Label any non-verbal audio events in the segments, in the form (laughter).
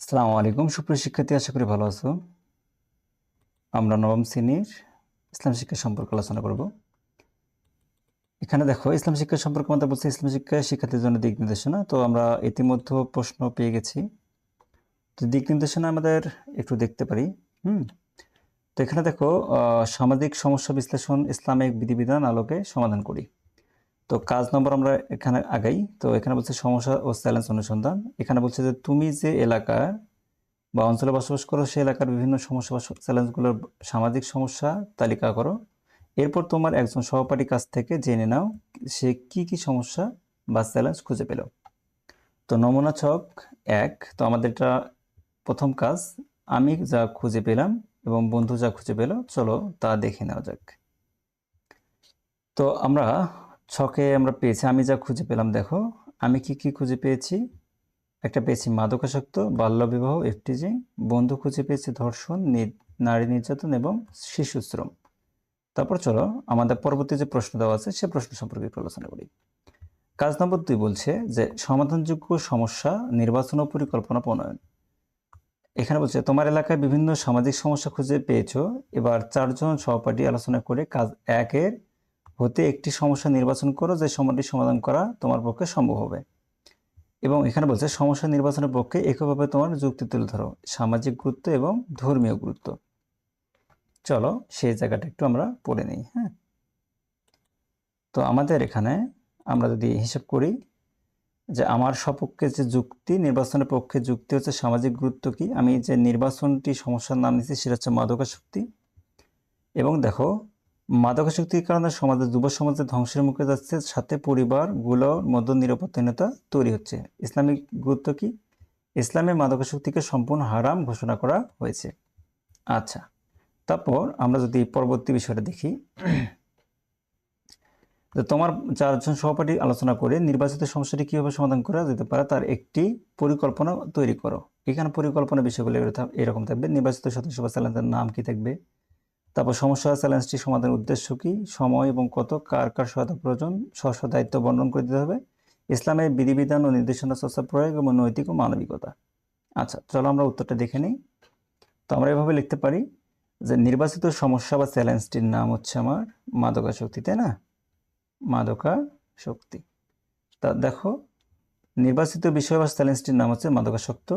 আসসালামু আলাইকুম। সুপ্রিয় শিক্ষার্থী, আশা করি ভালো আছো। আমরা নবম শ্রেণির ইসলাম শিক্ষা সম্পর্কে আলোচনা করব। এখানে দেখো, ইসলাম শিক্ষা সম্পর্কে আমাদের বলছে ইসলাম শিক্ষা শিক্ষার্থীর জন্য দিক নির্দেশনা। তো আমরা ইতিমধ্যে প্রশ্ন পেয়ে গেছি। তো দিক নির্দেশনা আমাদের একটু দেখতে পারি, হুম? তো এখানে দেখো সামাজিক সমস্যা বিশ্লেষণ, ইসলামিক বিধিবিধান আলোকে সমাধান করি। তো কাজ নম্বর আমরা এখানে আগাই। তো এখানে বলছে সমস্যা ও চ্যালেঞ্জ অনুসন্ধান। এখানে বলছে যে তুমি যে এলাকার বা অঞ্চলে বসবাস করো, সেই এলাকার বিভিন্ন সমস্যা বা চ্যালেঞ্জগুলোর সামাজিক সমস্যা তালিকা করো। এরপর তোমার একজন সহপাঠীর কাছ থেকে জেনে নাও সে কি কি সমস্যা বা চ্যালেঞ্জ খুঁজে পেল। তো নমুনা ছক এক। তো আমাদের এটা প্রথম কাজ, আমি যা খুঁজে পেলাম এবং বন্ধু যা খুঁজে পেল, চলো তা দেখে নেওয়া যাক। তো আমরা ছকে আমরা পেয়েছি, আমি যা খুঁজে পেলাম, দেখো, আমি কি কি খুঁজে পেয়েছি? একটা পেয়েছি মাদকাসক্ত, বাল্যবিবাহ, এফটিজিং, বন্ধু খুঁজে পেয়েছি ধর্ষণ নারী নির্যাতন এবং শিশু শ্রম। তারপর চলো, আমাদের পরবর্তী যে প্রশ্ন দেওয়া আছে, সে প্রশ্ন সম্পর্কে একটু আলোচনা করি। কাজ নম্বর দুই বলছে যে, সমাধানযোগ্য সমস্যা নির্বাচন ও পরিকল্পনা প্রণয়ন। এখানে বলছে, তোমার এলাকায় বিভিন্ন সামাজিক সমস্যা খুঁজে পেয়েছ, এবার চারজন সহপাঠী আলোচনা করে কাজ একের হতে একটি সমস্যা নির্বাচন করো, যে সমস্যাটি সমাধান করা তোমার পক্ষে সম্ভব হবে। এবং এখানে বলছে, সমস্যা নির্বাচনের পক্ষে এককভাবে তোমার যুক্তি তুলে ধরো, সামাজিক গুরুত্ব এবং ধর্মীয় গুরুত্ব। চলো সেই জায়গাটা একটু আমরা পড়ে নিই হ্যাঁ? তো আমাদের এখানে আমরা যদি হিসাব করি যে আমার সপক্ষে যে যুক্তি, নির্বাচনের পক্ষে যুক্তি হচ্ছে সামাজিক গুরুত্ব কি, আমি যে নির্বাচনটি সমস্যার নাম নিচ্ছি সেটা হচ্ছে মাদকাসক্তি। এবং দেখো মাদকাসক্তির কারণে সমাজে, যুব সমাজে ধ্বংসের মুখে যাচ্ছে, সাথে পরিবারগুলোর মধ্যে নিরাপত্তাহীনতা তৈরি হচ্ছে। ইসলামিক গুরুত্ব কি? ইসলামে মাদকাসক্তিকে সম্পূর্ণ হারাম ঘোষণা করা হয়েছে। আচ্ছা তারপর আমরা যদি পরবর্তী বিষয়টা দেখি। (clears throat) যে তোমার চারজন সহপাঠী আলোচনা করে নির্বাচিত সমস্যাটি কীভাবে সমাধান করা যেতে পারে, তার একটি পরিকল্পনা তৈরি করো। এখানে পরিকল্পনা বিষয়গুলো এরকম- এরকম থাকবে। নির্বাচিত সদস্য বা চ্যালেঞ্জের নাম কি থাকবে? তারপর সমস্যা চ্যালেঞ্জটি সমাধানের উদ্দেশ্য কি? সময় এবং কত? কার কার সহায়তা প্রয়োজন? স্ব দায়িত্ব বর্ণন করে দিতে হবে। ইসলামের বিধিবিধান ও নির্দেশনা চর্চা প্রয়োগ এবং নৈতিক ও মানবিকতা। আচ্ছা চলো আমরা উত্তরটা দেখে নিই। তো আমরা এভাবে লিখতে পারি যে নির্বাচিত সমস্যা বা চ্যালেঞ্জটির নাম হচ্ছে আমার মাদকা শক্তি তাই না? মাদকা শক্তি। তা দেখো, নির্বাচিত বিষয় বা চ্যালেঞ্জটির নাম হচ্ছে মাদকাসক্ত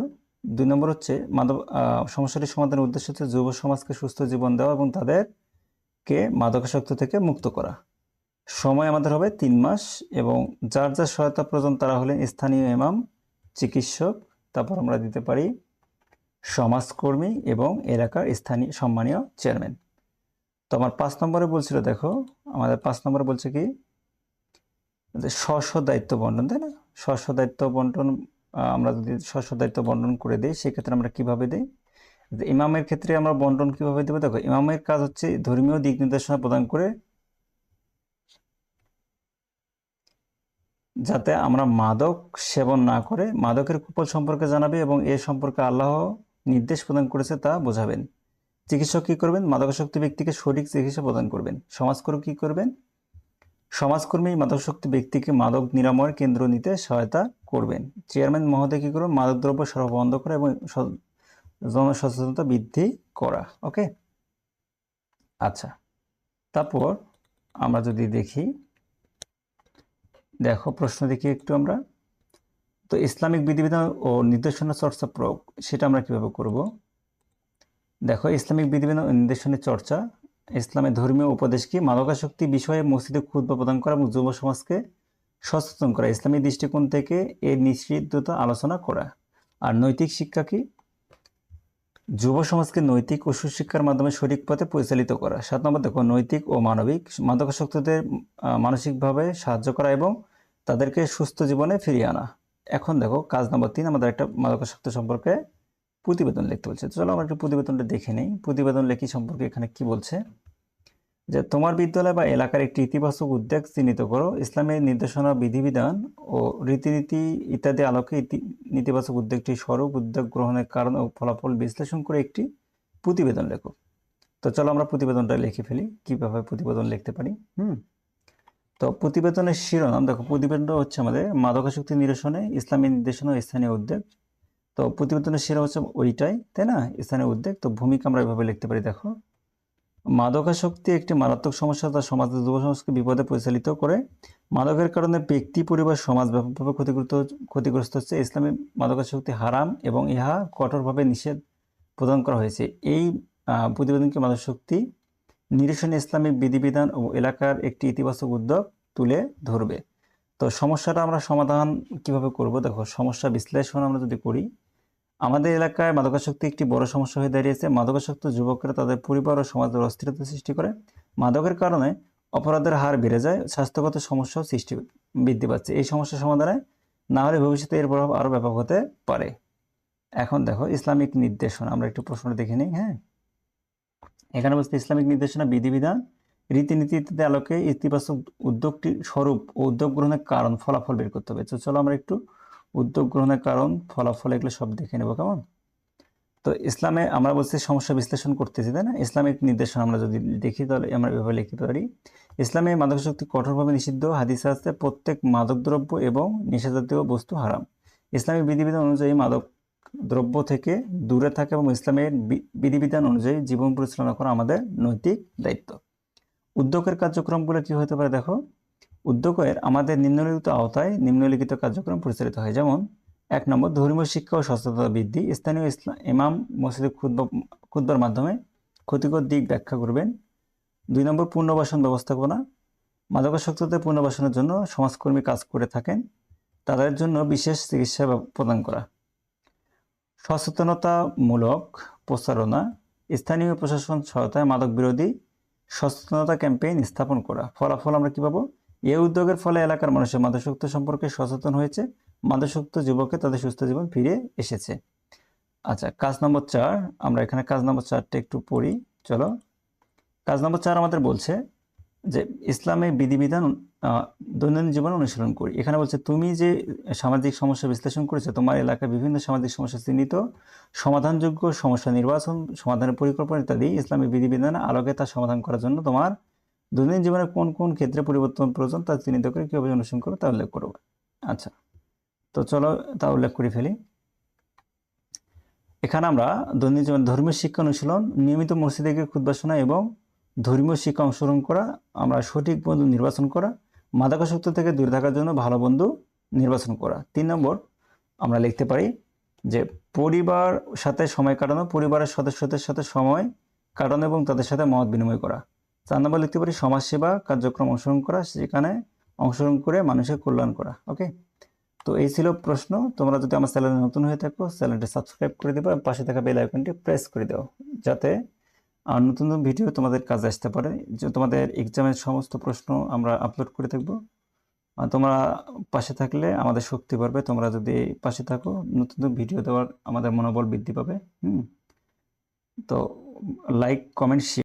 দুই নম্বর হচ্ছে মাদক সমস্যাটি সমাধানের উদ্দেশ্য হচ্ছে যুব সমাজকে সুস্থ জীবন দেওয়া এবং তাদেরকে মাদকাসক্ত থেকে মুক্ত করা। সময় আমাদের হবে তিন মাস এবং যার যার সহায়তা প্রয়োজন তারা হলেন স্থানীয় এমাম চিকিৎসক, তারপর আমরা দিতে পারি সমাজকর্মী এবং এলাকার স্থানীয় সম্মানীয় চেয়ারম্যান। তো আমার পাঁচ নম্বরে বলছিল দেখো, আমাদের পাঁচ নম্বরে বলছে কি? স্ব দায়িত্ব বন্টন, তাই না? স্ব দায়িত্ব বন্টন আমরা যদি স্ব স্ব দায়িত্ব বন্টন করে দিই, সেক্ষেত্রে আমরা কীভাবে দিই? ইমামের ক্ষেত্রে আমরা বন্টন কীভাবে দেবো? দেখো, ইমামের কাজ হচ্ছে ধর্মীয় দিক নির্দেশনা প্রদান করে যাতে আমরা মাদক সেবন না করে মাদকের কুফল সম্পর্কে জানাবে এবং এ সম্পর্কে আল্লাহ নির্দেশ প্রদান করেছে তা বোঝাবেন। চিকিৎসক কি করবেন? মাদকাসক্ত ব্যক্তিকে সঠিক চিকিৎসা প্রদান করবেন। সমাজকর্মী কি করবেন? সমাজকর্মী মাদকাসক্ত ব্যক্তিকে মাদক নিরাময়ের কেন্দ্র নিতে সহায়তা করবেন। চেয়ারম্যান মহোদয় কি করবেন মাদকদ্রব্য সরবরাহ বন্ধ করা এবং জনসচেতনতা বৃদ্ধি করা। ওকে? আচ্ছা। তারপর আমরা যদি দেখি, দেখো প্রশ্ন দেখি একটু আমরা। তো ইসলামিক বিধিবিধান ও নির্দেশনা চর্চা প্রয়োগ, সেটা আমরা কীভাবে করব? দেখো ইসলামিক বিধিবিধান ও নির্দেশনের চর্চা ইসলামের ধর্মীয় উপদেশ কি মাদকাসক্তি বিষয়ে মসজিদে খুতবা প্রদান করা এবং যুব সমাজকে সচেতন করা, ইসলামী দৃষ্টিকোণ থেকে এর নিষিদ্ধতা আলোচনা করা। আর নৈতিক শিক্ষা কি যুব সমাজকে নৈতিক ও সুশিক্ষার মাধ্যমে সঠিক পথে পরিচালিত করা। সাত নম্বর, দেখো, নৈতিক ও মানবিক মাদকাসক্তদের মানসিকভাবে সাহায্য করা এবং তাদেরকে সুস্থ জীবনে ফিরিয়ে আনা। এখন দেখো, কাজ নম্বর তিন, আমাদের একটা মাদকাসক্ত সম্পর্কে প্রতিবেদন লিখতে বলছে। চলো আমরা একটু প্রতিবেদনটা দেখে নেই। প্রতিবেদন লেখি সম্পর্কে এখানে কি বলছে? যে, তোমার বিদ্যালয় বা এলাকার একটি ইতিবাচক উদ্যোগ চিহ্নিত করো। ইসলামের নির্দেশনা, বিধিবিধান ও রীতিনীতি ইত্যাদি আলোকে নেতিবাচক উদ্যোগটি স্বরূপ উদ্যোগ গ্রহণের কারণ ও ফলাফল বিশ্লেষণ করে একটি প্রতিবেদন লেখো। তো চলো আমরা প্রতিবেদনটা লিখে ফেলি, কীভাবে প্রতিবেদন লিখতে পারি। হুম? তো প্রতিবেদনের শিরোনাম, দেখো, প্রতিবেদনটা হচ্ছে আমাদের মাদকাসক্তি নিরসনে, ইসলামী নির্দেশনা স্থানীয় উদ্যোগ। তো প্রতিবেদনের সেরা হচ্ছে ওইটাই, তাই না? স্থানীয় উদ্বেগ তো ভূমিকা আমরা এভাবে লিখতে পারি, দেখো। মাদকাসক্তি একটি মারাত্মক সমস্যা যা সমাজের যুব বিপদে পরিচালিত করে। মাদকের কারণে ব্যক্তি, পরিবার, সমাজ ব্যাপকভাবে ক্ষতিগ্রস্ত ক্ষতিগ্রস্ত হচ্ছে। ইসলামী মাদকাসক্তি হারাম এবং ইহা কঠোরভাবে নিষেধ প্রদান করা হয়েছে। এই প্রতিবেদনকে মাদকাসক্তি নিরসনে ইসলামিক বিধিবিধান ও এলাকার একটি ইতিবাচক উদ্যোগ তুলে ধরবে। তো সমস্যাটা আমরা সমাধান কীভাবে করব? দেখো, সমস্যা বিশ্লেষণ আমরা যদি করি আমাদের এলাকায় মাদকাসক্তি একটি বড় সমস্যা হয়ে দাঁড়িয়েছে। মাদকাসক্ত যুবকরা তাদের পরিবার ও সমাজের অস্থিরতা সৃষ্টি করে। মাদকের কারণে অপরাধের হার বেড়ে যায়, স্বাস্থ্যগত সমস্যাও সৃষ্টি বৃদ্ধি পাচ্ছে। এই সমস্যা সমাধানে না হলে ভবিষ্যতে এর প্রভাব আরও ব্যাপক হতে পারে। এখন দেখো, ইসলামিক নির্দেশনা, আমরা একটু প্রশ্ন দেখে নিই হ্যাঁ? এখানে বলছে, ইসলামিক নির্দেশনা, বিধিবিধান রীতিনীতি ইত্যাদি আলোকে ইতিবাচক উদ্যোগটি স্বরূপ ও উদ্যোগ গ্রহণের কারণ, ফলাফল বের করতে হবে। তো চলো আমরা একটু উদ্যোগ গ্রহণের কারণ, ফলাফল এগুলো সব দেখে নেব, কেমন? তো ইসলামে আমরা বলছি সমস্যা বিশ্লেষণ করতেছি, তাই না? ইসলামিক নির্দেশনা আমরা যদি দেখি তাহলে আমরা এভাবে লিখতে পারি। ইসলামে মাদকাসক্তি কঠোরভাবে নিষিদ্ধ, হাদিসে আছে, প্রত্যেক মাদকদ্রব্য এবং নেশাজাতীয় বস্তু হারাম। ইসলামিক বিধিবিধান অনুযায়ী মাদক দ্রব্য থেকে দূরে থাকা এবং ইসলামের বিধিবিধান অনুযায়ী জীবন পরিচালনা করা আমাদের নৈতিক দায়িত্ব। উদ্যোগের কার্যক্রমগুলো কি হতে পারে দেখো? উদ্যোগের আমাদের নিম্নলিখিত আওতায় নিম্নলিখিত কার্যক্রম পরিচালিত হয়। যেমন, এক নম্বর, ধর্মীয় শিক্ষা ও সচেতনতা বৃদ্ধি। স্থানীয় ইসলাম, ইমাম মসজিদে খুদ্বার মাধ্যমে ক্ষতিকর দিক ব্যাখ্যা করবেন। দুই নম্বর, পুনর্বাসন ব্যবস্থাপনা। মাদকাসক্তদের পুনর্বাসনের জন্য সমাজকর্মী কাজ করে থাকেন। তাদের জন্য বিশেষ চিকিৎসা প্রদান করা। সচেতনতামূলক প্রচারণা। স্থানীয় প্রশাসন সহায়তায় মাদক বিরোধী সচেতনতা ক্যাম্পেইন স্থাপন করা। ফলাফল আমরা কি পাবো? এই উদ্যোগের ফলে এলাকার মানুষের মাদকাসক্ত সম্পর্কে সচেতন হয়েছে। মাদকাসক্ত যুবকে তাদের সুস্থ জীবন ফিরে এসেছে। আচ্ছা কাজ নম্বর চার, আমরা এখানে কাজ নম্বর চারটা একটু পড়ি। চলো। কাজ নম্বর চার আমাদের বলছে যে, ইসলামে বিধিবিধান দৈনন্দিন জীবনে অনুসরণ করি। এখানে বলছে, তুমি যে সামাজিক সমস্যা বিশ্লেষণ করেছ, তোমার এলাকায় বিভিন্ন সামাজিক সমস্যা চিহ্নিত, সমাধানযোগ্য সমস্যা নির্বাচন, সমাধানের পরিকল্পনা ইত্যাদি ইসলামী বিধিবিধান আলোকে তা সমাধান করার জন্য তোমার দৈনন্দিন জীবনে কোন কোন ক্ষেত্রে পরিবর্তন প্রয়োজন তা চিহ্নিত করে কীভাবে অনুসরণ করবে তা উল্লেখ করব। আচ্ছা তো চলো তা উল্লেখ করে ফেলি। এখানে আমরা দৈনন্দিন জীবনে ধর্মীয় শিক্ষা অনুশীলন, নিয়মিত মসজিদে গিয়ে শোনা এবং ধর্মীয় শিক্ষা অংশগ্রহণ করা, আমরা সঠিক বন্ধু নির্বাচন করা, মাদকাসক্ত থেকে দূরে থাকার জন্য ভালো বন্ধু নির্বাচন করা। তিন নম্বর, আমরা লিখতে পারি যে পরিবার সাথে সময় কাটানো, পরিবারের সদস্যদের সাথে সময় কাটানো এবং তাদের সাথে মত বিনিময় করা। চার নম্বর লিখতে পারি, সমাজসেবা কার্যক্রম অংশগ্রহণ করা সেখানে অংশগ্রহণ করে মানুষের কল্যাণ করা ওকে তো এই ছিল প্রশ্ন, তোমরা যদি আমার চ্যানেলে নতুন হয়ে থাকো, চ্যানেলটি সাবস্ক্রাইব করে দেবো পাশে থাকা বেল আইকনটি প্রেস করে দাও, যাতে আর নতুন নতুন ভিডিও তোমাদের কাজে আসতে পারে, যে তোমাদের এক্সামের সমস্ত প্রশ্ন আমরা আপলোড করে থাকব। আর তোমরা পাশে থাকলে আমাদের শক্তি বাড়বে, তোমরা যদি পাশে থাকো, নতুন নতুন ভিডিও দেওয়ার আমাদের মনোবল বৃদ্ধি পাবে, হুম? তো লাইক কমেন্ট